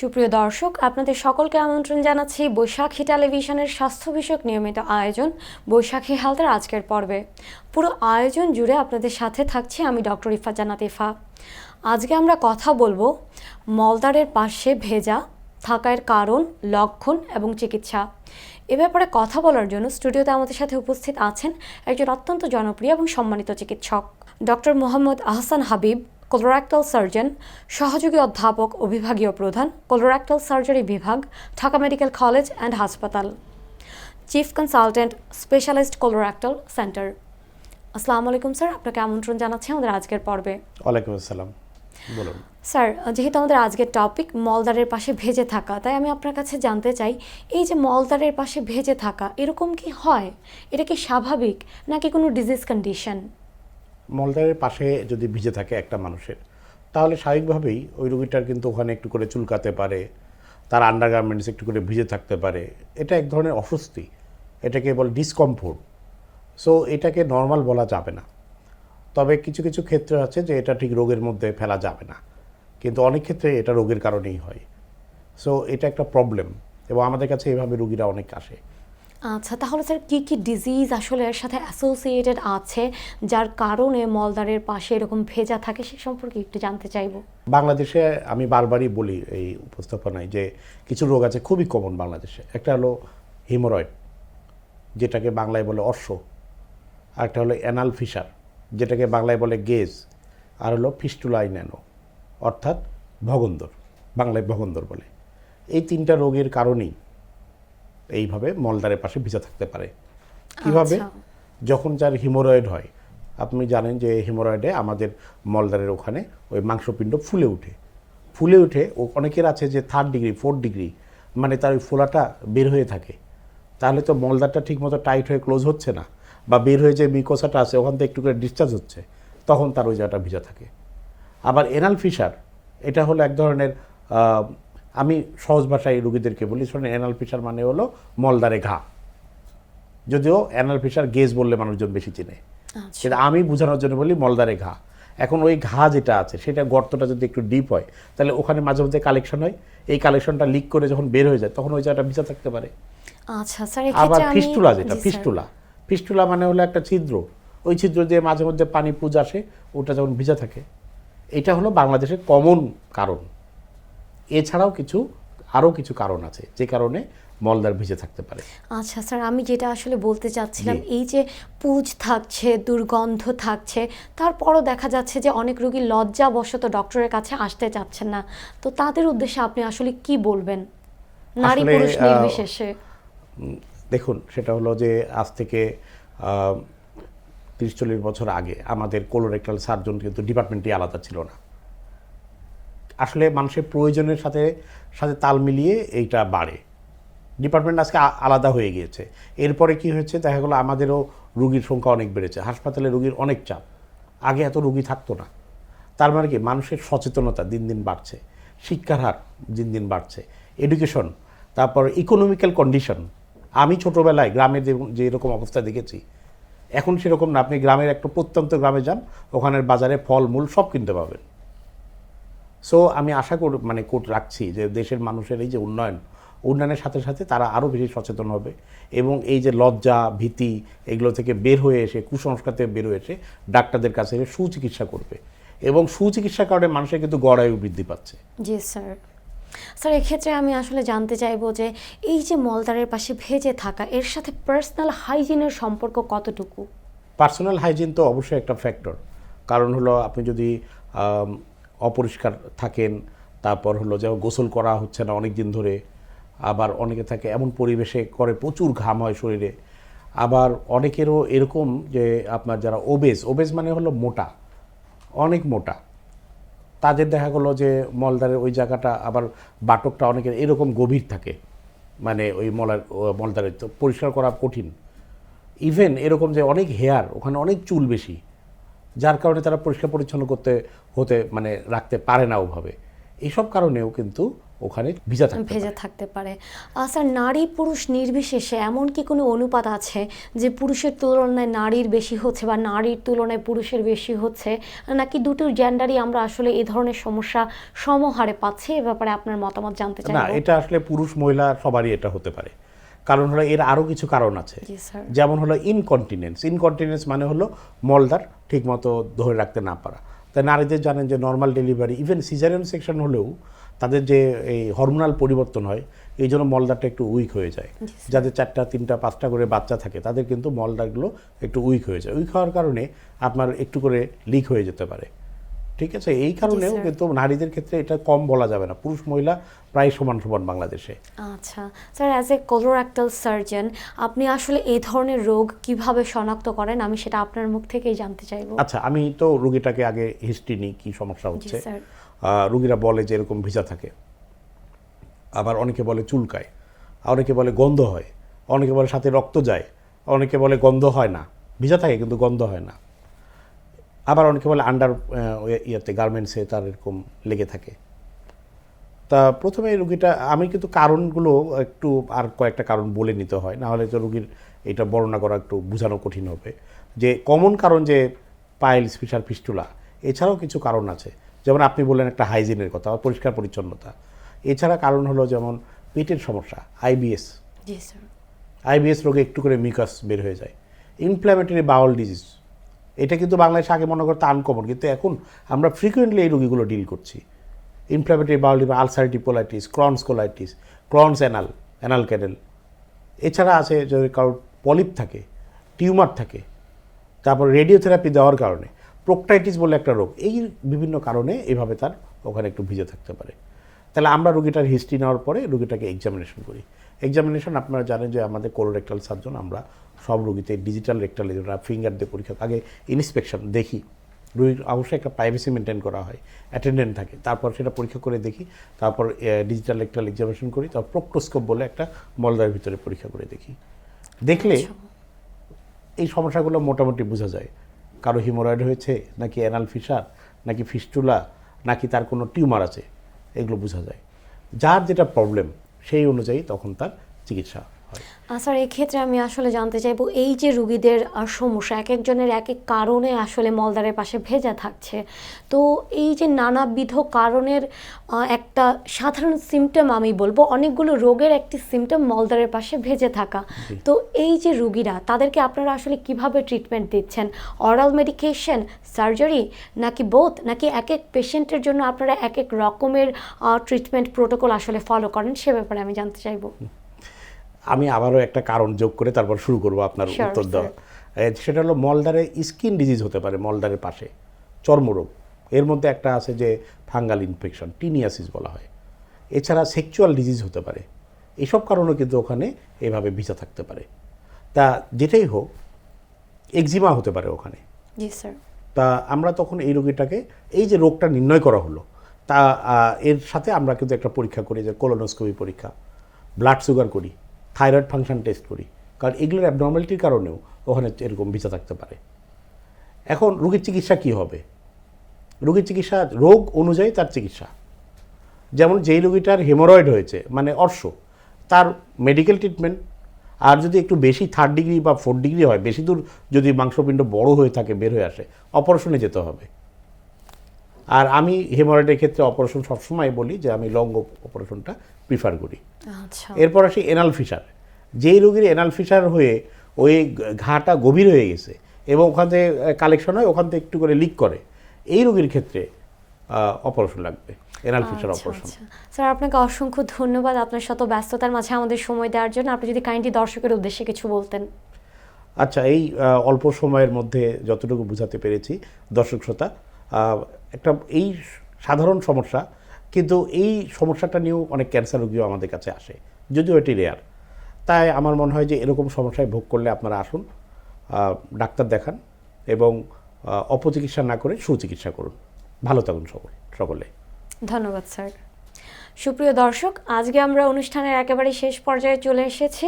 সুপ্রিয় দর্শক, আপনাদের সকলকে আমন্ত্রণ জানাচ্ছি বৈশাখী টেলিভিশনের স্বাস্থ্য বিষয়ক নিয়মিত আয়োজন বৈশাখী হেলথের আজকের পর্বে। পুরো আয়োজন জুড়ে আপনাদের সাথে থাকছি আমি ডক্টর ইফা জানাত ইফা। আজকে আমরা কথা বলব মলদারের পাশে ভেজা, থাকার কারণ, লক্ষণ এবং চিকিৎসা। এ ব্যাপারে কথা বলার জন্য স্টুডিওতে আমাদের সাথে উপস্থিত আছেন একজন অত্যন্ত জনপ্রিয় এবং সম্মানিত চিকিৎসক, doctor Mohammad Ahsan Habib. Colorectal surgeon সহযোগী অধ্যাপক ও বিভাগীয় প্রধান কোলোরাক্টাল সার্জারি বিভাগ ঢাকা মেডিকেল কলেজ অ্যান্ড হাসপাতাল। Chief consultant specialist colorectal centre আসসালামু আলাইকুম স্যার আপনাকে আমন্ত্রণ জানাচ্ছি আমাদের আজকের পর্বে। ওয়ালাইকুম আসসালাম। বলুন। স্যার যেহেতু আমাদের আজকের টপিক মলদারের পাশে ভেজে থাকা তাই আমি আপনার কাছে জানতে চাই এই যে মলদারের পাশে ভেজে থাকা এরকম কি হয়? এটা কি স্বাভাবিক নাকি কোনো ডিজিজ কন্ডিশন মলদারের পাশে যদি ভিজে থাকে একটা মানুষের, তাহলে স্বাভাবিকভাবেই ওই রোগীটার কিন্তু ওখানে একটু করে চুলকাতে পারে, তার আন্ডারগার্মেন্টস একটু করে ভিজে থাকতে পারে। এটা এক ধরনের অস্বস্তি, এটাকে বলে ডিসকমফোর্ট সো এটাকে নর্মাল বলা যাবে না। তবে কিছু কিছু ক্ষেত্রে আছে যে এটা ঠিক রোগের মধ্যে ফেলা যাবে না। কিন্তু অনেক ক্ষেত্রে এটা রোগের কারণেই হয়। সো এটা একটা প্রবলেম এবং আমাদের কাছে এভাবে রুগীরা অনেক আসে। আচ্ছা তাহলে স্যার কী কী ডিজিজ আসলে এর সাথে অ্যাসোসিয়েটেড আছে যার কারণে মলদারের পাশে এরকম ভেজা থাকে সে সম্পর্কে একটু জানতে চাইব? বাংলাদেশে আমি বারবারই বলি এই উপস্থাপনায় যে কিছু রোগ আছে খুবই কমন বাংলাদেশে। একটা হলো হিমোরয়েড যেটাকে বাংলায় বলে অর্শ আরেকটা হলো অ্যানাল ফিসার যেটাকে বাংলায় বলে গেজ আর হলো ফিস্টুলাই ন্যানো অর্থাৎ ভগন্দর, বাংলায় ভগন্দর বলে। এই তিনটা রোগের কারণেই এইভাবে মলদারের পাশে ভিজা থাকতে পারে। কীভাবে? আচ্ছা। যখন যার হিমোরয়েড হয় আপনি জানেন যে হিমোরয়েডে আমাদের মলদারের ওখানে ওই মাংসপিণ্ড ফুলে ওঠে ফুলে উঠে ও অনেকের আছে যে থার্ড ডিগ্রি ফোর্থ ডিগ্রি মানে তার ওই ফোলাটা বের হয়ে থাকে। তাহলে তো মলদারটা ঠিকমতো টাইট হয়ে ক্লোজ হচ্ছে না বা বের হয়ে যে মিকোসাটা আছে ওখান থেকে একটু করে ডিসচার্জ হচ্ছে তখন তার ওই জায়গাটা ভিজা থাকে। আবার এনাল ফিশার এটা হলো এক ধরনের আমি সহজ ভাষায় রুগীদেরকে বলি শোনেন এনাল ফিসার মানে হলো মলদারে ঘা। যদিও অ্যানাল ফিসার গেজ বললে মানুষজন বেশি চেনে। আচ্ছা। সেটা আমি বোঝানোর জন্য বলি মলদারে ঘা। এখন ওই ঘা যেটা আছে সেটা গর্তটা যদি একটু ডিপ হয় তাহলে ওখানে মাঝে মধ্যে কালেকশন হয়। এই কালেকশনটা লিক করে যখন বের হয়ে যায় তখন ওই জায়গাটা ভিজা থাকতে পারে। আচ্ছা স্যার আবার ফিস্টুলা যেটা ফিস্টুলা। ফিস্টুলা মানে হলো একটা ছিদ্র। ওই ছিদ্র দিয়ে মাঝে মধ্যে পানি পুজ আসে ওটা যখন ভিজা থাকে। এটা হলো বাংলাদেশের কমন কারণ। এছাড়াও কিছু আরও কিছু কারণ আছে যে কারণে মলদার ভিজে থাকতে পারে। আচ্ছা স্যার আমি যেটা আসলে বলতে চাচ্ছিলাম এই যে পুজ থাকছে দুর্গন্ধ থাকছে তারপরও দেখা যাচ্ছে যে অনেক রোগী লজ্জাবশত ডক্টরের কাছে আসতে চাচ্ছেন না। তো তাদের উদ্দেশ্যে আপনি আসলে কি বলবেন? নারী পুরুষ নির্বিশেষে। দেখুন সেটা হলো যে আজ থেকে তিরিশ চল্লিশ বছর আগে আমাদের কোলোরেক্টাল সার্জন কিন্তু ডিপার্টমেন্টই আলাদা ছিল না। আসলে মানুষের প্রয়োজনের সাথে সাথে তাল মিলিয়ে এইটা বাড়ে। ডিপার্টমেন্ট আজকে আলাদা হয়ে গিয়েছে। এরপরে কি হয়েছে, দেখা গেলো আমাদেরও রুগীর সংখ্যা অনেক বেড়েছে। হাসপাতালে রুগীর অনেক চাপ। আগে এত রুগী থাকতো না। তার মানে কি, মানুষের সচেতনতা দিন দিন বাড়ছে। শিক্ষার হার দিন দিন বাড়ছে। এডুকেশন তারপর ইকোনমিক্যাল কন্ডিশন আমি ছোটোবেলায় গ্রামের যে- এরকম অবস্থা দেখেছি, এখন সেরকম না। আপনি গ্রামের একটা প্রত্যন্ত গ্রামে যান, ওখানের বাজারে ফল মূল সব কিনতে পাবেন। সো আমি আশা কর মানে কোট রাখছি যে দেশের মানুষের এই যে উন্নয়ন উন্নয়নের সাথে সাথে তারা আরও বেশি সচেতন হবে এবং এই যে লজ্জা ভীতি এগুলো থেকে বের হয়ে এসে কুসংস্কার থেকে বের হয়ে এসে ডাক্তারদের কাছে এসে সুচিকিৎসা করবে এবং সুচিকিৎসার কারণে মানুষের কিন্তু গড়ায়ু বৃদ্ধি পাচ্ছে। জি স্যার স্যার এক্ষেত্রে আমি আসলে জানতে চাইব যে এই যে মলদারের পাশে ভেজে থাকা এর সাথে পার্সোনাল হাইজিনের সম্পর্ক কতটুকু? পার্সোনাল হাইজিন তো অবশ্যই একটা ফ্যাক্টর কারণ হলো আপনি যদি অপরিষ্কার থাকেন, তারপর হলো যে গোসল করা হচ্ছে না অনেক দিন ধরে, আবার অনেকে থাকে এমন পরিবেশে করে, প্রচুর ঘাম হয় শরীরে। আবার অনেকেরও এরকম যে আপনার যারা ওবেজ ওবেজ মানে হলো মোটা, অনেক মোটা। তাদের দেখা গেলো যে মলদারের ওই জায়গাটা, আবার বাটকটা অনেকের এরকম গভীর থাকে মানে ওই মলার মলদারের তো পরিষ্কার করা কঠিন। ইভেন এরকম যে অনেক হেয়ার ওখানে অনেক চুল বেশি, যার কারণে তারা পরিষ্কার পরিচ্ছন্ন করতে হতে মানে রাখতে পারে না ওভাবে। এইসব কারণেও কিন্তু ওখানে ভিজা থাকতে ভেজে। থাকতে পারে। আর স্যার নারী পুরুষ নির্বিশেষে এমন কি কোনো অনুপাত আছে যে পুরুষের তুলনায় নারীর বেশি হচ্ছে বা নারীর তুলনায় পুরুষের বেশি হচ্ছে? নাকি দুটো জেন্ডারই আমরা আসলে এই ধরনের সমস্যা সমহারে পাচ্ছি? এ ব্যাপারে আপনার মতামত জানতে চাই না এটা আসলে পুরুষ মহিলা সবারই এটা হতে পারে। কারণ হলো এর আরও কিছু কারণ আছে। যেমন হলো ইনকন্টিনেন্স ইনকন্টিনেন্স মানে হলো মলদার ঠিকমতো ধরে রাখতে না পারা। তাই নারীদের জানেন যে normal delivery even caesarean section হলেও তাদের যে এই হরমোনাল পরিবর্তন হয় এই জন্য মলদারটা একটু উইক হয়ে যায়। যাদের চারটা তিনটা পাঁচটা করে বাচ্চা থাকে তাদের কিন্তু মলদারগুলো একটু উইক হয়ে যায়। উইক হওয়ার কারণে আপনার একটু করে লিক হয়ে যেতে পারে। ঠিক আছে? এই কারণেও কিন্তু নারীদের ক্ষেত্রে এটা কম বলা যাবে না। পুরুষ মহিলা প্রায় সমান সমান বাংলাদেশে। আচ্ছা। Sir as a colorectal surgeon আপনি আসলে এই ধরনের রোগ কীভাবে শনাক্ত করেন? আমি সেটা আপনার মুখ থেকেই জানতে চাইব। আচ্ছা আমি তো রুগীটাকে আগে হিস্ট্রি নিই কী সমস্যা হচ্ছে। রুগীরা বলে যে এরকম ভিজা থাকে। আবার অনেকে বলে চুলকায়। অনেকে বলে গন্ধ হয়। অনেকে বলে সাথে রক্ত যায়। অনেকে বলে গন্ধ হয় না। ভিজা থাকে কিন্তু গন্ধ হয় না। আবার অনেকে বলে আন্ডার ইয়েতে গার্মেন্টসে তার এরকম লেগে থাকে। তা প্রথমে রুগীটা আমি কিন্তু কারণগুলো একটু আর কয়েকটা কারণ বলে নিতে হয় না হলে তো রুগীর এটা বর্ণনা করা একটু বোঝানো কঠিন হবে। যে কমন কারণ যে পাইলস ফিসার ফিস্টুলা এছাড়াও কিছু কারণ আছে। যেমন আপনি বললেন একটা হাইজিনের কথা পরিষ্কার পরিচ্ছন্নতা। এছাড়া কারণ হলো যেমন পেটের সমস্যা আইবিএস আইবিএস রোগে একটু করে মিকাস বের হয়ে যায়। ইনফ্ল্যামেটরি বাউল ডিজিজ এটা কিন্তু বাংলাদেশে আগে মনে করতে আনকমন কিন্তু এখন আমরা ফ্রিকুয়েন্টলি এই রোগীগুলো ডিল করছি। Inflammatory bowel disease ulcerative colitis Crohn's colitis Crohn's anal anal canal এছাড়া আছে যদি কারোর পলিপ থাকে টিউমার থাকে, তারপর রেডিওথেরাপি দেওয়ার কারণে প্রোকটাইটিস বলে একটা রোগ, এই বিভিন্ন কারণে এভাবে তার ওখানে একটু ভিজে থাকতে পারে। তাহলে আমরা রুগীটার হিস্ট্রি নেওয়ার পরে রুগীটাকে এক্সামিনেশন করি। এক্সামিনেশন আপনারা জানেন যে আমাদের কোলোরেক্টাল সার্জন আমরা সব রুগীতে ডিজিটাল রেক্টাল ফিঙ্গার দিয়ে পরীক্ষা আগে ইন্সপেকশন দেখি। রুগীর অবশ্যই একটা প্রাইভেসি মেনটেন করা হয়। অ্যাটেন্ডেন্ট থাকে। তারপর সেটা পরীক্ষা করে দেখি। তারপর ডিজিটাল রেক্টাল এক্সামিনেশন করি। তারপর প্রোক্টোস্কোপ বলে একটা মলদার ভিতরে পরীক্ষা করে দেখি। দেখলে এই সমস্যাগুলো মোটামুটি বোঝা যায়। কারও হিমোরয়েড হয়েছে নাকি অ্যানাল ফিসার নাকি ফিস্টুলা নাকি তার কোনো টিউমার আছে এগুলো বোঝা যায়। যার যেটা প্রবলেম সেই অনুযায়ী তখন তার চিকিৎসা স্যার এক্ষেত্রে আমি আসলে জানতে চাইব এই যে রুগীদের সমস্যা এক একজনের এক এক কারণে আসলে মলদারের পাশে ভেজা থাকছে। তো এই যে নানাবিধ কারণের একটা সাধারণ সিমটম আমি বলব অনেকগুলো রোগের একটি সিমটম মলদারের পাশে ভেজে থাকা। তো এই যে রুগীরা তাদেরকে আপনারা আসলে কীভাবে ট্রিটমেন্ট দিচ্ছেন? অরাল মেডিকেশন সার্জারি নাকি বোথ নাকি এক এক পেশেন্টের জন্য আপনারা এক এক রকমের ট্রিটমেন্ট প্রোটোকল আসলে ফলো করেন? সে ব্যাপারে আমি জানতে চাইব। আমি আবারও একটা কারণ যোগ করে তারপর শুরু করব আপনার উত্তর দেওয়া। সেটা হলো মলদারে স্কিন ডিজিজ হতে পারে মলদারের পাশে। চর্মরোগ। এর মধ্যে একটা আছে যে ফাঙ্গাল ইনফেকশন টিনিয়াসিস বলা হয়। এছাড়া সেক্সুয়াল ডিজিজ হতে পারে। এসব কারণেও কিন্তু ওখানে এভাবে ভিজা থাকতে পারে। তা যেটাই হোক এক্সিমা হতে পারে ওখানে। তা আমরা তখন এই রোগীটাকে এই যে রোগটা নির্ণয় করা হলো তা এর সাথে আমরা কিন্তু একটা পরীক্ষা করি যে কোলোনোস্কোপি পরীক্ষা ব্লাড সুগার করি। থাইরয়েড ফাংশন টেস্ট করি। কারণ এগুলোর অ্যাবনর্মালিটির কারণেও ওখানে এরকম ভিজা থাকতে পারে। এখন রোগীর চিকিৎসা কি হবে? রোগীর চিকিৎসা, রোগ অনুযায়ী তার চিকিৎসা। যেমন যেই রোগীটার হেমোরয়েড হয়েছে মানে অর্শ, তার মেডিকেল ট্রিটমেন্ট আর যদি একটু বেশি থার্ড ডিগ্রি বা ফোর্থ ডিগ্রি হয়, বেশি দূর যদি মাংসপিণ্ড বড় হয়ে থাকে, বের হয়ে আসে অপারেশনে যেতে হবে। আর আমি হেমোরয়েডের ক্ষেত্রে অপারেশন সবসময় বলি যে আমি লং অপারেশনটা প্রিফার করি। আচ্ছা। এরপর আসি এনাল ফিসার যেই রোগীর এনাল ফিসার হয়ে ওই ঘাটা গভীর হয়ে গেছে এবং ওখান থেকে কালেকশন হয় ওখান থেকে একটু করে লিক করে এই রোগীর ক্ষেত্রে অপারেশন লাগবে এনাল আচ্ছা, অপারেশন। স্যার আপনাকে অসংখ্য ধন্যবাদ আপনার শত ব্যস্ততার মাঝে আমাদের সময় দেওয়ার জন্য। আপনি যদি কাইন্ডলি দর্শকের উদ্দেশ্যে কিছু বলতেন। আচ্ছা এই অল্প সময়ের মধ্যে যতটুকু বোঝাতে পেরেছি দর্শক শ্রোতা একটা এই সাধারণ সমস্যা, কিন্তু এই সমস্যাটা নিয়েও অনেক ক্যান্সার রোগীও আমাদের কাছে আসে, যদিও এটি রেয়ার তাই আমার মনে হয় যে এরকম সমস্যায় ভোগ করলে আপনারা আসুন ডাক্তার দেখান এবং অপচিকিৎসা না করে সুচিকিৎসা করুন। ভালো থাকুন সকল সকলে। ধন্যবাদ, স্যার। সুপ্রিয় দর্শক, আজকে আমরা অনুষ্ঠানের একেবারে শেষ পর্যায়ে চলে এসেছি।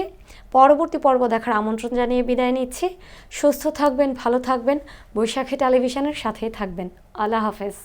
পরবর্তী পর্ব দেখার আমন্ত্রণ জানিয়ে বিদায় নিচ্ছি। সুস্থ থাকবেন, ভালো থাকবেন। বৈশাখী টেলিভিশনের সাথেই থাকবেন। আল্লাহ হাফেজ।